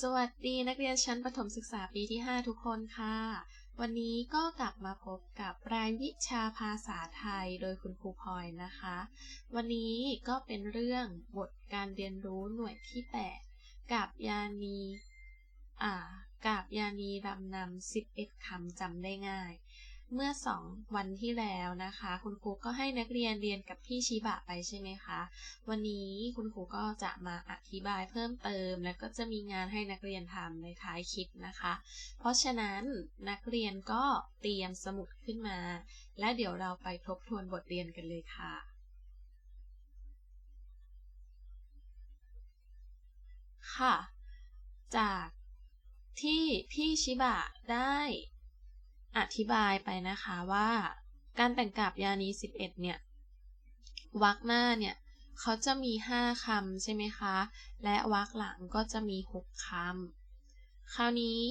สวัสดีนักเรียนชั้นประถมศึกษาปีที่ 5 ทุกคนค่ะ วันนี้ก็กลับมาพบกับรายวิชาภาษาไทยโดยคุณครูพลอยนะคะ วันนี้ก็เป็นเรื่องบทการเรียนรู้หน่วยที่ 8 กับยานี อ่า กับยานีรำนำ11คำจำได้ง่าย เมื่อ 2 วันที่แล้วนะคะ คุณครูก็ให้นักเรียนเรียนกับพี่ชิบะไปใช่ไหมคะ วันนี้คุณครูก็จะมาอธิบายเพิ่มเติม แล้วก็จะมีงานให้นักเรียนทำในท้ายคลิปนะคะ เพราะฉะนั้นนักเรียนก็เตรียมสมุดขึ้นมา และเดี๋ยวเราไปทบทวนบทเรียนกันเลยค่ะค่ะ จากที่พี่ชิบะได้ อธิบายไปนะคะว่าการแต่งกาบยานี11 เนี่ย วรรคหน้าเนี่ยเขาจะมี 5คำใช่ไหมคะ และวรรคหลังก็จะมี 6คำคราวนี้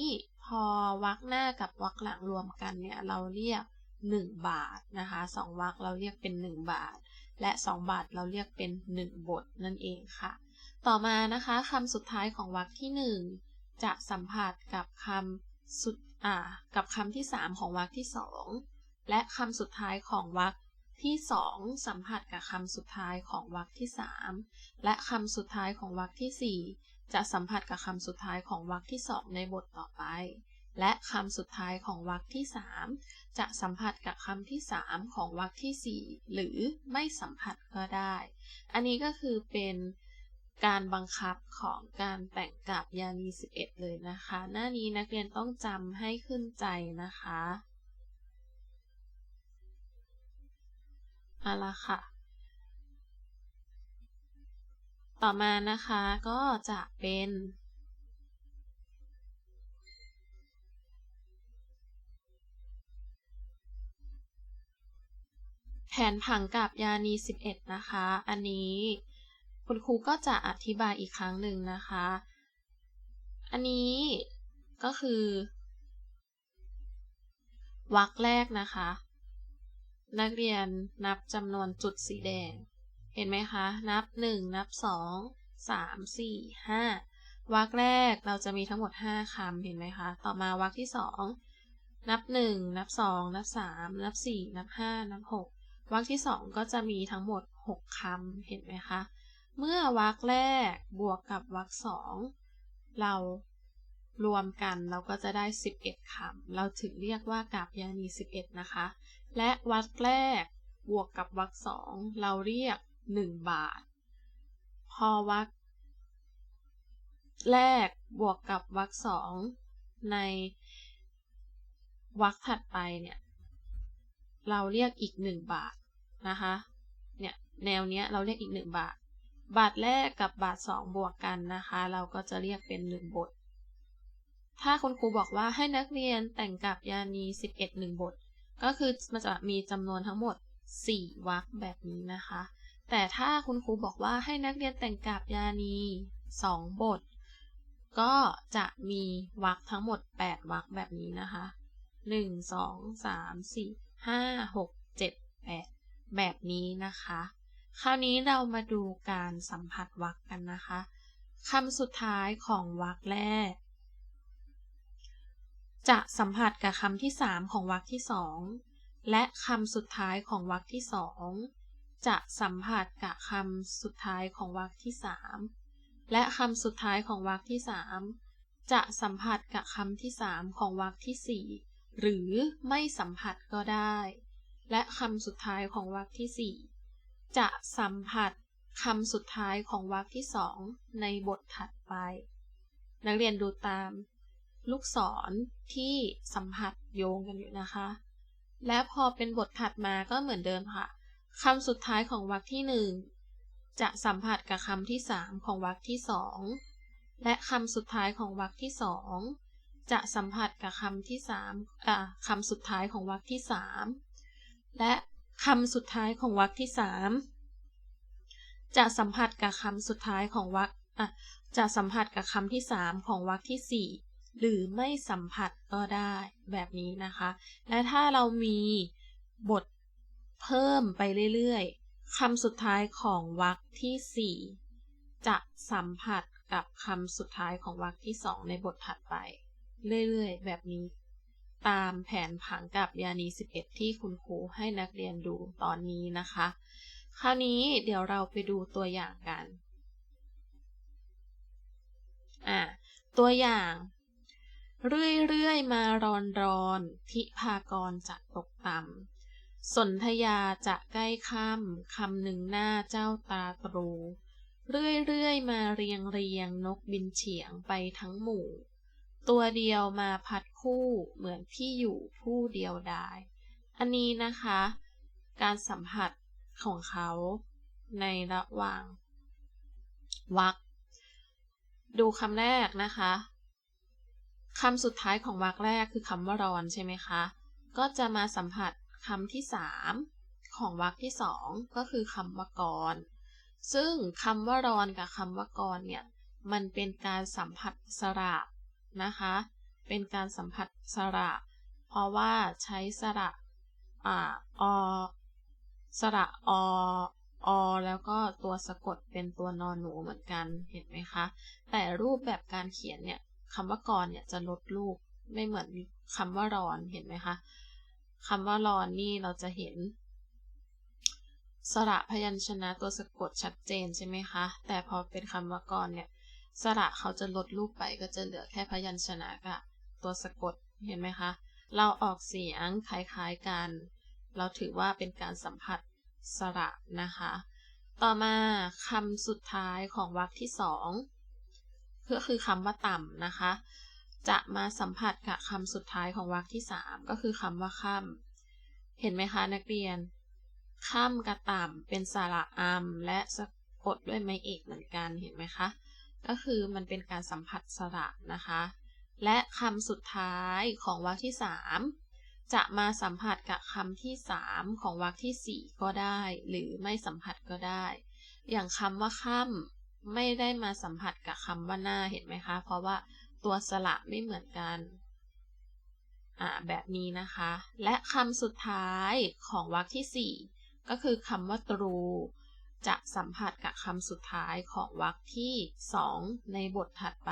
พอวรรคหน้ากับวรรคหลังรวมกันเนี่ยเราเรียก 1 บาทนะคะ2วรรคเราเรียกเป็น 1 บาท และ 2 บาทเราเรียกเป็น 1 บทนั่นเองค่ะ ต่อมานะคะคำสุดท้ายของวรรคที่ 1 จะสัมผัสกับคำสุด กับคำที่ 3 ของวรรคที่ 2 และคำสุดท้ายของวรรคที่ 2 สัมผัสกับคำสุดท้ายของวรรคที่ 3 และคำสุดท้ายของวรรคที่ 4 จะสัมผัสกับคำสุดท้ายของวรรคที่ 2 ในบทต่อไป และคำสุดท้ายของวรรคที่ 3 จะสัมผัสกับคำที่ 3 ของวรรคที่ 4 หรือไม่สัมผัสก็ได้ อันนี้ก็คือเป็น การบังคับของการแต่งกับยานี11 เลยนะคะ หน้านี้นักเรียนต้องจำให้ขึ้นใจนะคะเอาละค่ะ ต่อมานะคะก็จะเป็นแผนผังกับยานี11 นะคะ อันนี้ คุณครูก็จะอธิบายอีกครั้งหนึ่งนะคะ อันนี้ก็คือวรรคแรกนะคะ นักเรียนนับจำนวนจุดสีแดง เห็นไหมคะ นับ 1 นับ 2 3 4 5วรรคแรกเราจะมีทั้งหมด 5คำเห็นไหมคะ ต่อมาวรรคที่ 2 นับ 1 นับ 2 นับ 3 นับ 4 นับ 5 นับ 6วรรคที่ 2 ก็จะมีทั้งหมด 6คำเห็นไหมคะ เมื่อวรรคแรกบวกกับวรรคสองเรารวมกันเราก็จะได้ 11คำเราถึงเรียกว่ากาบยานี 11 นะคะ และวรรคแรกบวกกับวรรคสองเราเรียก 1 บาท พอวรรคแรกบวกกับวรรคสองในวรรคถัดไปเนี่ย เราเรียกอีก 1 บาทนะคะ เนี่ยแนวเนี้ยเราเรียกอีก 1 บาท บาทแรกกับบาทสองบวกกันนะคะ เราก็จะเรียกเป็นหนึ่งบท ถ้าคุณครูบอกว่าให้นักเรียนแต่งกับยานี11หนึ่งบท ก็คือมันจะมีจำนวนทั้งหมด4วรรคแบบนี้นะคะ แต่ถ้าคุณครูบอกว่าให้นักเรียนแต่งกับยานี2บท ก็จะมีวรรคทั้งหมด8วรรคแบบนี้นะคะ1 2 3 4 5 6 7 8แบบนี้นะคะ คราวนี้เรามาดูการสัมผัสวรรคกันนะคะคำสุดท้ายของวรรคแรก จะสัมผัสกับคำที่ 3 ของวรรคที่ 2 และคำสุดท้ายของวรรคที่ 2 จะสัมผัสกับคำสุดท้ายของวรรคที่ 3 และคำสุดท้ายของวรรคที่ 3 จะสัมผัสกับคำที่ 3 ของวรรคที่ 4 หรือไม่สัมผัสก็ได้ และคำสุดท้ายของวรรคที่ 4 จะสัมผัสคำสุดท้ายของวรรคที่สองในบทถัดไป นักเรียนดูตาม ลูกศรที่สัมผัสโยงกันอยู่นะคะ และพอเป็นบทถัดมาก็เหมือนเดิมค่ะคำสุดท้ายของวรรคที่หนึ่งจะสัมผัสกับคำที่สามของวรรคที่สองและคำสุดท้ายของวรรคที่สองจะสัมผัสกับคำที่สามคำสุดท้ายของวรรคที่สามและ คำสุดท้ายของวรรคที่สามจะสัมผัสกับคำสุดท้ายของวรรคอะจะสัมผัสกับคำที่สามของวรรคที่สี่หรือไม่สัมผัสก็ได้แบบนี้นะคะ และถ้าเรามีบทเพิ่มไปเรื่อยๆคำสุดท้ายของวรรคที่สี่จะสัมผัสกับคำสุดท้ายของวรรคที่สองในบทถัดไป เรื่อยๆ แบบนี้ ตามแผนผังกับยานี 11 ที่คุณครูให้นักเรียนดูตอนนี้นะคะ คราวนี้เดี๋ยวเราไปดูตัวอย่างกันอะตัวอย่าง เรื่อยๆ มารอนรอนทิพากรจะตกต่ำสนธยาจะใกล้ค่ำคำหนึ่งหน้าเจ้าตาตรู เรื่อยๆ มาเรียงเรียงนกบินเฉียงไปทั้งหมู่ ตัวเดียวมาพัดคู่เหมือนพี่อยู่ผู้เดียวดาย อันนี้นะคะ การสัมผัสของเขาในระหว่างวรรคดูคำแรกนะคะคำสุดท้ายของวรรคแรกคือคำว่ารอนใช่ไหมคะ ก็จะมาสัมผัสคำที่สามของวรรคที่สองก็คือคำว่ากร ซึ่งคำว่ารอนกับคำว่ากรเนี่ย มันเป็นการสัมผัสสระ นะคะ เป็นการสัมผัสสระ เพราะว่าใช้สระอ่าอสระออแล้วก็ตัวสะกดเป็นตัวนอนหนูเหมือนกันเห็นไหมคะ แต่รูปแบบการเขียนเนี่ยคำว่ากรเนี่ยจะลดรูปไม่เหมือนคำว่ารอนเห็นไหมคะคำว่ารอนนี่เราจะเห็น สระพยัญชนะตัวสะกดชัดเจนใช่ไหมคะ แต่พอเป็นคำว่ากรเนี่ย สระเขาจะลดรูปไปก็จะเหลือแค่พยัญชนะกับตัวสะกดเห็นไหมคะ เราออกเสียงคล้ายๆกัน เราถือว่าเป็นการสัมผัสสระนะคะ ต่อมาคำสุดท้ายของวรรคที่สองก็คือคำว่าต่ำนะคะ จะมาสัมผัสกับคำสุดท้ายของวรรคที่3ก็คือคำว่าค่ำเห็นไหมคะนักเรียนค่ำกับต่ำเป็นสระอัมและสะกดด้วยไม้เอกเหมือนกันเห็นไหมคะ ก็คือมันเป็นการสัมผัสสระนะคะ และคำสุดท้ายของวรรคที่ 3 จะมาสัมผัสกับคำที่ 3 ของวรรคที่ 4 ก็ได้ หรือไม่สัมผัสก็ได้ อย่างคำว่าค่ำไม่ได้มาสัมผัสกับคำว่าหน้าเห็นไหมคะ เพราะว่าตัวสระไม่เหมือนกันอ่าแบบนี้นะคะ และคำสุดท้ายของวรรคที่ 4 ก็คือคำว่าตรู จะสัมผัสกับคำสุดท้ายของวรรคที่ 2 ในบทถัดไป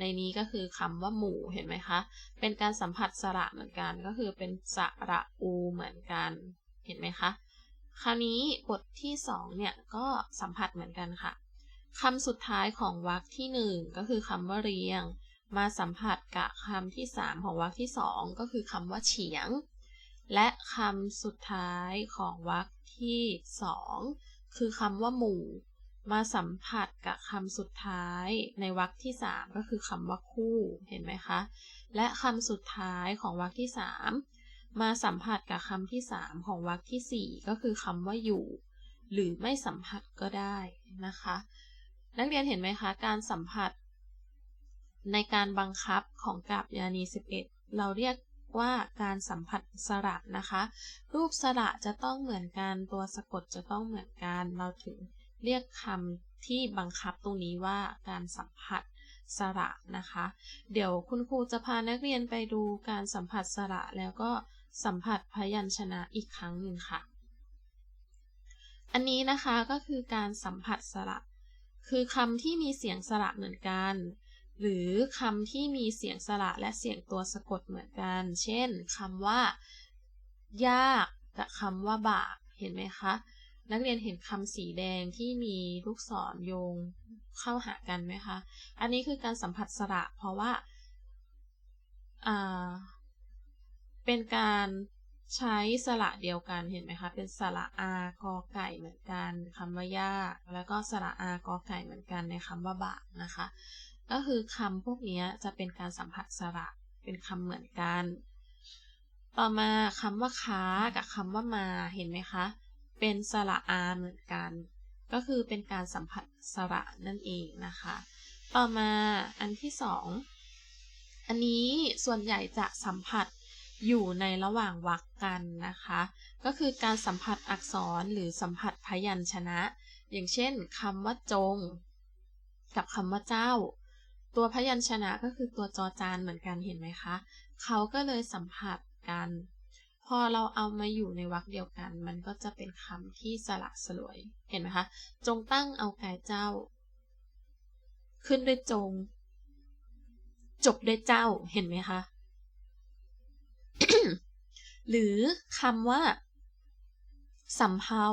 ในนี้ก็คือคำว่าหมู่เห็นไหมคะ เป็นการสัมผัสสระเหมือนกัน ก็คือเป็นสระอูเหมือนกัน เห็นไหมคะ คราวนี้บทที่ 2 เนี่ยก็สัมผัสเหมือนกันค่ะคำสุดท้ายของวรรคที่ 1 ก็คือคำว่าเรียง มาสัมผัสกับคำที่ 3 ของวรรคที่ 2 ก็คือคำว่าเฉียง และคำสุดท้ายของวรรคที่ 2 คือคำว่าหมู่ มาสัมผัสกับคำสุดท้ายในวรรคที่ 3 ก็คือคำว่าคู่เห็นไหมคะ และคำสุดท้ายของวรรคที่ 3 มาสัมผัสกับคำที่ 3 ของวรรคที่ 4 ก็คือคำว่าอยู่ หรือไม่สัมผัสก็ได้นะคะ นักเรียนเห็นไหมคะการสัมผัสในการบังคับของกาบยานี 11 เราเรียก ว่าการสัมผัสสระนะคะ รูปสระจะต้องเหมือนกัน ตัวสะกดจะต้องเหมือนกัน เราถึงเรียกคำที่บังคับตรงนี้ว่าการสัมผัสสระนะคะ เดี๋ยวคุณครูจะพานักเรียนไปดูการสัมผัสสระแล้วก็สัมผัสพยัญชนะอีกครั้งหนึ่งค่ะ อันนี้นะคะก็คือการสัมผัสสระ คือคำที่มีเสียงสระเหมือนกัน หรือคำที่มีเสียงสระและเสียงตัวสะกดเหมือนกัน เช่นคำว่า ยากกับคำว่าบากเห็นไหมคะ นักเรียนเห็นคำสีแดงที่มีลูกศรโยงเข้าหากันไหมคะ อันนี้คือการสัมผัสสระเพราะว่า เป็นการใช้สระเดียวกันเห็นไหมคะ เป็นสระอากอไก่เหมือนกันคำว่ายาก แล้วก็สระอากอไก่เหมือนกันในคำว่าบากนะคะ ก็คือคำพวกนี้จะเป็นการสัมผัสสระเป็นคำเหมือนกัน ต่อมาคำว่าค้ากับคำว่ามาเห็นไหมคะ เป็นสระอาเหมือนกัน ก็คือเป็นการสัมผัสสระนั่นเองนะคะ ต่อมาอันที่สองอันนี้ส่วนใหญ่จะสัมผัสอยู่ในระหว่างวรรคกันนะคะ ก็คือการสัมผัสอักษรหรือสัมผัสพยัญชนะ อย่างเช่นคำว่าจง กับคำว่าเจ้า ตัวพยัญชนะก็คือตัวจอจานเหมือนกันเห็นไหมคะ เขาก็เลยสัมผัสกัน พอเราเอามาอยู่ในวรรคเดียวกัน มันก็จะเป็นคำที่สละสลวย เห็นไหมคะ จงตั้งเอากายเจ้า ขึ้นด้วยจง จบด้วยเจ้า เห็นไหมคะ หรือคำว่าสำเภา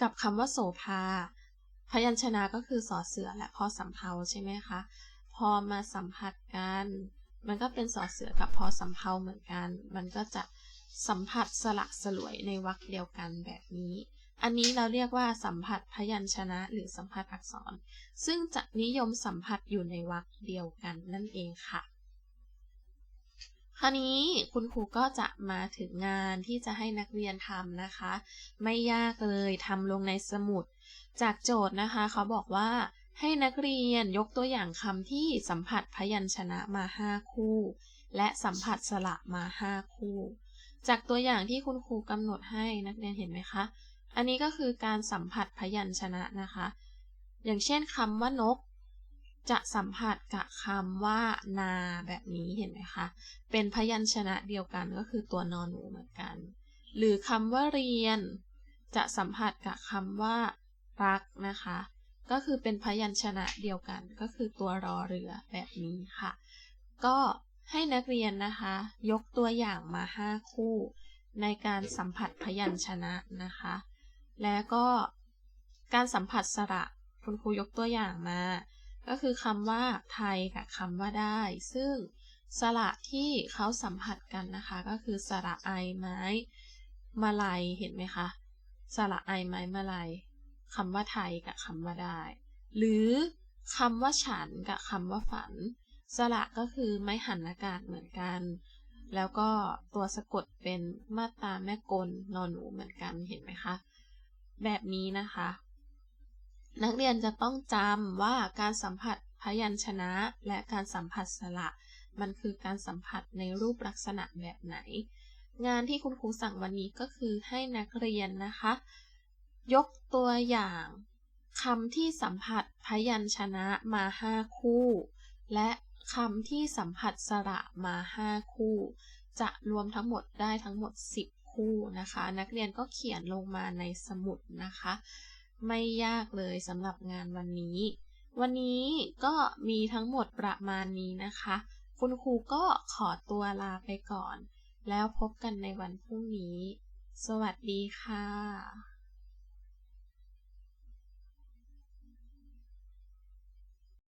กับคำว่าโสภาพยัญชนะก็คือสอเสือและพอสำเภาใช่ไหมคะ พอมาสัมผัสกัน มันก็เป็นสอเสือกับพอสำเภาเหมือนกัน มันก็จะสัมผัสสละสลวยในวรรคเดียวกันแบบนี้ อันนี้เราเรียกว่าสัมผัสพยัญชนะหรือสัมผัสอักษร ซึ่งจะนิยมสัมผัสอยู่ในวรรคเดียวกันนั่นเองค่ะ คราวนี้คุณครูก็จะมาถึงงานที่จะให้นักเรียนทำนะคะ ไม่ยากเลยทำลงในสมุด จากโจทย์นะคะ เขาบอกว่า ให้นักเรียนยกตัวอย่างคำที่สัมผัสพยัญชนะมา 5 คู่ และสัมผัสสระมา 5 คู่ จากตัวอย่างที่คุณครูกำหนดให้นักเรียนเห็นไหมคะ อันนี้ก็คือการสัมผัสพยัญชนะนะคะ อย่างเช่นคำว่านก จะสัมผัสกับคำว่านาแบบนี้เห็นไหมคะ เป็นพยัญชนะเดียวกันก็คือตัวนอนหนูเหมือนกัน หรือคำว่าเรียน จะสัมผัสกับคำว่ารักนะคะ ก็คือเป็นพยัญชนะเดียวกัน ก็คือตัวรอเรือแบบนี้ค่ะ ก็ให้นักเรียนนะคะ ยกตัวอย่างมา 5 คู่ ในการสัมผัสพยัญชนะนะคะ แล้วก็การสัมผัสสระคุณครูยกตัวอย่างมา ก็คือคำว่าไทยกับคำว่าได้ ซึ่งสระที่เขาสัมผัสกันนะคะ ก็คือสระไอไม้มาลายเห็นไหมคะสระไอไม้มาลาย คำว่าไทยกับคำว่าได้ หรือคำว่าฉันกับคำว่าฝัน สระก็คือไม้หันอากาศเหมือนกัน แล้วก็ตัวสะกดเป็นมาตาแม่กลนอนหนูเหมือนกันเห็นไหมคะ แบบนี้นะคะ นักเรียนจะต้องจำว่าการสัมผัสพยัญชนะ และการสัมผัสสระ มันคือการสัมผัสในรูปลักษณะแบบไหน งานที่คุณครูสั่งวันนี้ก็คือให้นักเรียนนะคะ ยกตัวอย่างคำที่สัมผัสพยัญชนะมา5คู่ และคำที่สัมผัสสระมา5คู่ จะรวมทั้งหมดได้ทั้งหมด 10 คู่นะคะ นักเรียนก็เขียนลงมาในสมุดนะคะ ไม่ยากเลยสำหรับงานวันนี้ วันนี้ก็มีทั้งหมดประมาณนี้นะคะ คุณครูก็ขอตัวลาไปก่อน แล้วพบกันในวันพรุ่งนี้ สวัสดีค่ะ